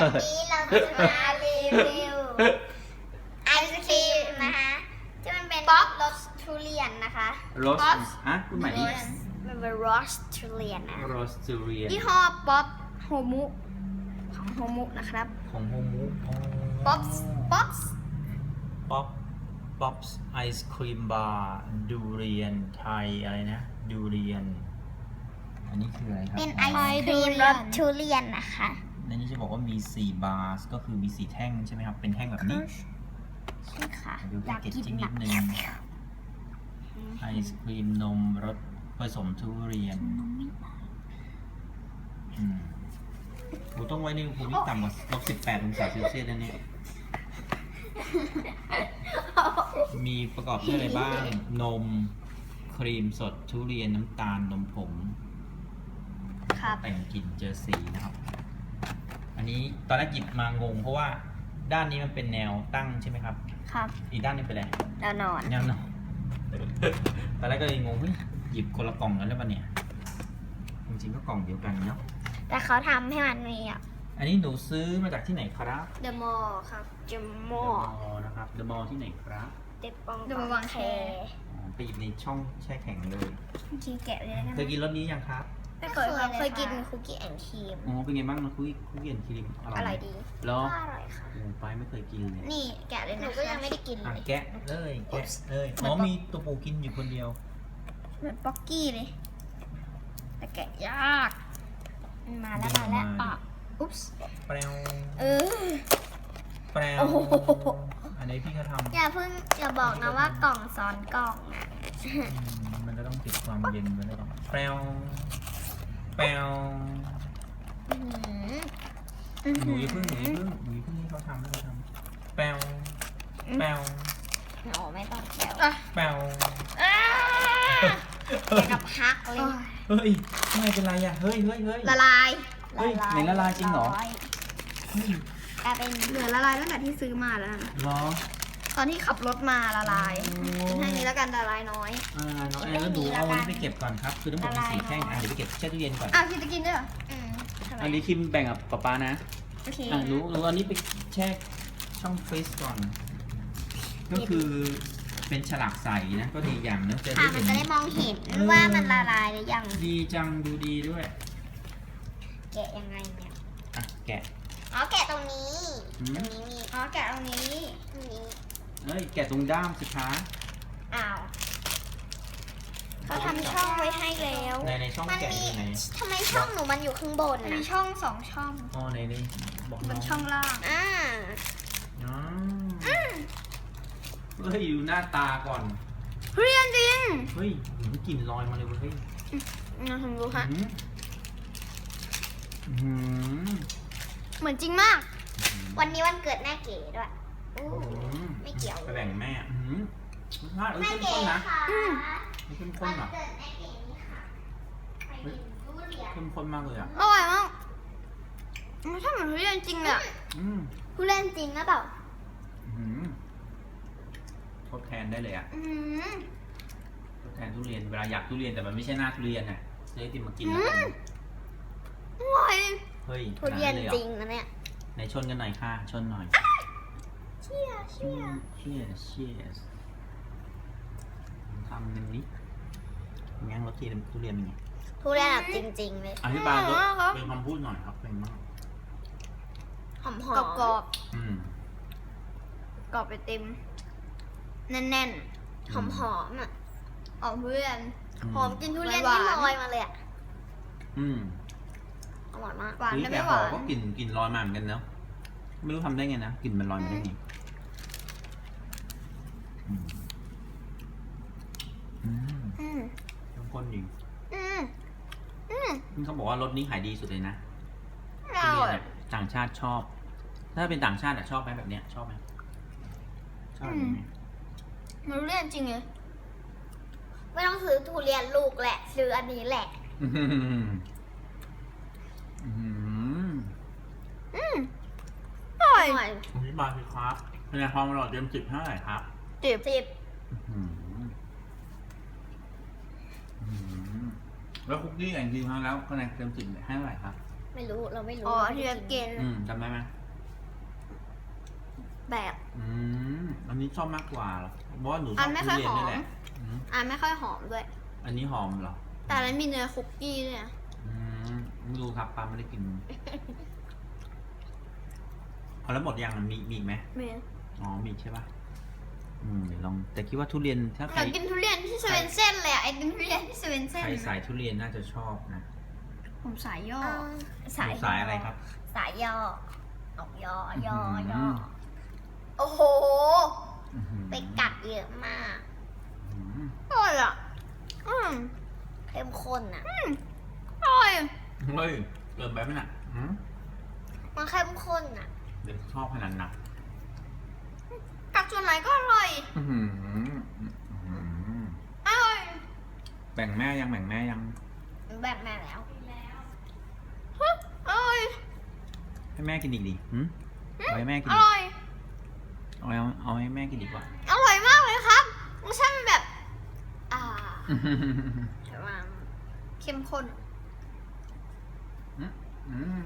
วันนี้เราจะมารีวิวไอศครีมนะคะที่มันเป็นป๊อปรสทุเรียนนะคะโรสป๊อปฮะพูดใหม่ดิมันเป็นรสทุเรียนนะโรสตูเรียนยี่ห้อป๊อปโฮมุของโฮมุนะครับ ของโฮมุป๊อปป๊อปป๊อปป๊อปไอศครีมบาร์ดูเรียนไทยอะไรนะดูเรียน อันนี้คืออะไรครับเป็นไอศครีมรสทุเรียนนะคะ ในนี้จะบอกว่ามี 4 บาร์ก็คือมี 4 แท่งใช่ไหมครับ เป็นแท่งแบบนี้ ใช่ค่ะดูอแพ็ยากกเกจกินจิ้งแบนิบดนึงไอศครีมนมรสผสมทุเรียนอืมโอ้ต้องไว้ในอุณหภูมิที่ต่ำกว่าลบ18องศาเซลเซียสนะเนี่ย มีประกอบด้วยอะไรบ้าง นม ครีมสด ทุเรียนน้ำตาล นมผงครับแต่งกลิ่นเจอสีนะครับ อันนี้ตอนแรกหยิบมางง เพราะว่าด้านนี้มันเป็นแนวตั้งใช่ไหมครับ ครับอีกด้านนี้เป็นอะไรแล้วนอน แนวนอนตอนแรกก็เลยงงเฮ้ยหยิบคนละกล่องกันแล้วปะเนี่ยจริงๆก็กล่องเดียวกันเนาะแต่เขาทำให้มันมีอะ อันนี้หนูซื้อมาจากที่ไหนครับ The Mall ครับ The The Mall Mall นะครับ The Mall ที่ไหนครับเด็กปองเดบางแค อ๋อไปหยิบในช่องแช่แข็งเลยคีแกะเลยนะ เคยกินรสนี้ยังครับ ไม่เคยครับเคยกินคุกกี้แอนด์ครีมอ๋อเป็นไงบ้างนะคุยคุยเย็นครีมอร่อยอไหมร่อยดีเหรออร่อยค่ะ โอ้ไปไม่เคยกินเลยนี่แกะเลยนะหนูก็ยังไม่ได้กินเลอะย แกะเลยแกะเลยอ๋อมีตัวปูกินอยู่คนเดียว เหมือนป๊อกกี้เลย แต่แกะยาก มาแล้วมาแล้วอะอุ๊ปส์แปลวเออ แปลวโอ้โห อันนี้พี่เขาทำอย่าเพิ่งอย่าบอกนะว่ากล่องซ้อนกล่องอะอืมมันก็ต้องติดความเย็นไว้แล้วก่อนแปลวแปลวอื้อหือหนูอย่าเพิ่งหนูอย่าเพิ่งหนูอย่าเพิ่งให้เขาทำให้เขาทำแปลวแปลวโอ้ไม่ต้องแกะแปลวอ่าแกะกับพักเลยเฮ้ยทำไมเป็นไรอะเฮ้ยเฮ้ยเฮ้ยละลายเฮ้ยไหนละลายจริงเหรอเฮ้ยกลายเป็นเหลือละลายตั้งแต่ที่ซื้อมาแล้วนะ เหรอ ตอนที่ขับรถมาละลายโอ้ให้นี้แล้วกันละลายน้อย อ่าน้องแอนแล้วดูเอาอันนี้ไปเก็บก่อนครับ คือทั้งหมดมีสี่แท่งอะเดี๋ยวไปเก็บแช่ตู้เย็นก่อนอ้าวคิดจะกินด้วยเหรออืมทำไมอันนี้คิมแบ่งกับป๊าป๊านะ โอเคอะหนูหนูอันนี้ไปแช่ช่องฟรีซก่อน ก็คือเป็นฉลากใสนะ ก็ดีอย่างนะจะค่ะได้มันเห็นจะได้มองเห็นเออว่ามันละลายหรือยังดีจังดูดีด้วย แกะยังไงเนี่ยอะแกะ อ๋อแกะตรงนี้อืมตรงนี้มีอ๋อแกะตรงนี้ ตรงนี้ เอ้ยแกะตรงด้ามสิคะอ้าวเขาทำช่องไว้ให้แล้ว ในในช่องมันแกะมีอยู่ไหนทำไมช่องหนูมันอยู่ข้างบนมันนะมีช่องสองช่องอ๋อในนี้บอกบน้อนงช่องล่าง อ่าอ๋อเฮ้ยดูหน้าตาก่อน เรียนจริงเฮ้ยหืมกลิ่นลอยมาเลยเว้ยเฮ้ยนะคุณรู้ฮะ หืมหืมเหมือนจริงมาก วันนี้วันเกิดแม่เก๋ด้วยอู้หืมไม่ เกี่ยวไปแบ่งแม่หืมรสชาติเอ้ยแม่เข้มเก๋ข้นนะค่ะไม่เข้มข้วันนอะเกิดแม่เก๋นี่ค่ะไปกินทุเรียนเข้มข้นมากเลยอะ อร่อยมากมันใช่เหมือนทุเรียนจริงเลยอะอืมทุเรียนจริงหรือเปล่าหืมทดแทนได้เลยอะ อืม ทดแทนทุเรียน เวลาอยากทุเรียนแต่มันไม่ใช่หน้าทุเรียนน่ะซื้อไอติมมากินแล้วกันอร่อยเฮ้ยทุเรียนขนาดลหอจริงนะเนี่ย ไหนชนกันหน่อยค่ะ ชนหน่อย เชี่ยเชี่ย Cheers Cheers ทำหนึ่งนิดงั้นรสทีทุเรียนเป็นไงทุเรียนแบบจริงๆเลยอธิบายรสเป็นคำพูดหน่อยครับเป็นมากหอมกรอบกรอบอืมๆกรอบไปเต็ม แน่นหอมหอมๆอะๆออกทุเรียนหอมกินทุเรียนหวาที่นลอยมาเลยอะอืมอร่อยมากหวานนี่แต่แต่ไม่หหอวานก็กลิ่นกลิ่นลอยมาเหมือนกันเนาะ ไม่รู้ทำได้ไงนะกลิ่นมันลอยมาได้ไงอืมอืมอืมเข้มข้นจริงอืมอืมนี่เขาบอกว่ารสนี้ขายดีสุดเลยนะอร่อยทุเรีนอะต่างชาติชอบ ถ้าเป็นต่างชาติอะชอบไหมแบบเนี้ยชอบไหมชอบแบบนี้ไหมเหมือนทุเรียนจริงเลยไม่ต้องซื้อทุเรียนลูกแหละ ซื้ออันนี้แหละ อืมอืมอืมอร่อยอ ร่อยอธิบายสิครับเป็นไงความอร่อยเต็มสิบเท่าไหร่ครับจิบสิบอืมอืมแล้วคุกกี้แอนด์ครีมครั้งแล้วคะแนนเต็มสิบให้เท่าไหร่ครับ ไม่รู้เราไม่รู้อ๋อราไม่ที่ได้เรากินอืมจำได้ไหมแบบ อืมอันนี้ชอบมากกว่าเหรอเพราะว่าหนูชอัอบนไม่ทุค่อยเรียนนี่หอมแหละอืมอะไม่ค่อยหอมด้วย อันนี้หอมเหรอแต่อันนั้นมีเนื้อคุกกี้ด้วยนะอืมไม่รู้ครับปาไม่ได้กิน เอาแล้วหมดยังมันมีมีอีกไหมมีอ๋อมีอีกใช่ปะอืมเดี๋ยวลองแต่คิดว่าทุเรียนถ้าใครอยากกินทุเรียนที่เซเว่นเส้นเลยอะไอติมทุเรียนที่เซเว่นเส้นใครสายทุเรียนน่าจะชอบนะผมสายย่ออ่าหนูสายอะไรครับ สายย่อออกย่อย่ออื้อหือย่อโอ้โห อื้อหือไปกัดเยอะมากอืมอร่อยอะอืมเข้มข้นอะ อร่อยเฮ้ยเกินไปไหมน่ะอืมมันเข้มข้นอะ เด็กชอบขนาดหนักกัดส่วนไหนก็อร่อย อื้อหืออื้อหืออร่อย แบ่งแม่ยังแบ่งแม่ยัง แบบแม่แล้วฮึอร่อย ให้แม่กินอีกดิหืมเอาให้แม่กินออีกร่อย เอาให้เอาให้แม่กินดีกว่า อร่อยมากเลยครับรสชาติมันแบบ อ่าแต่ว่าเข้มข้น อืม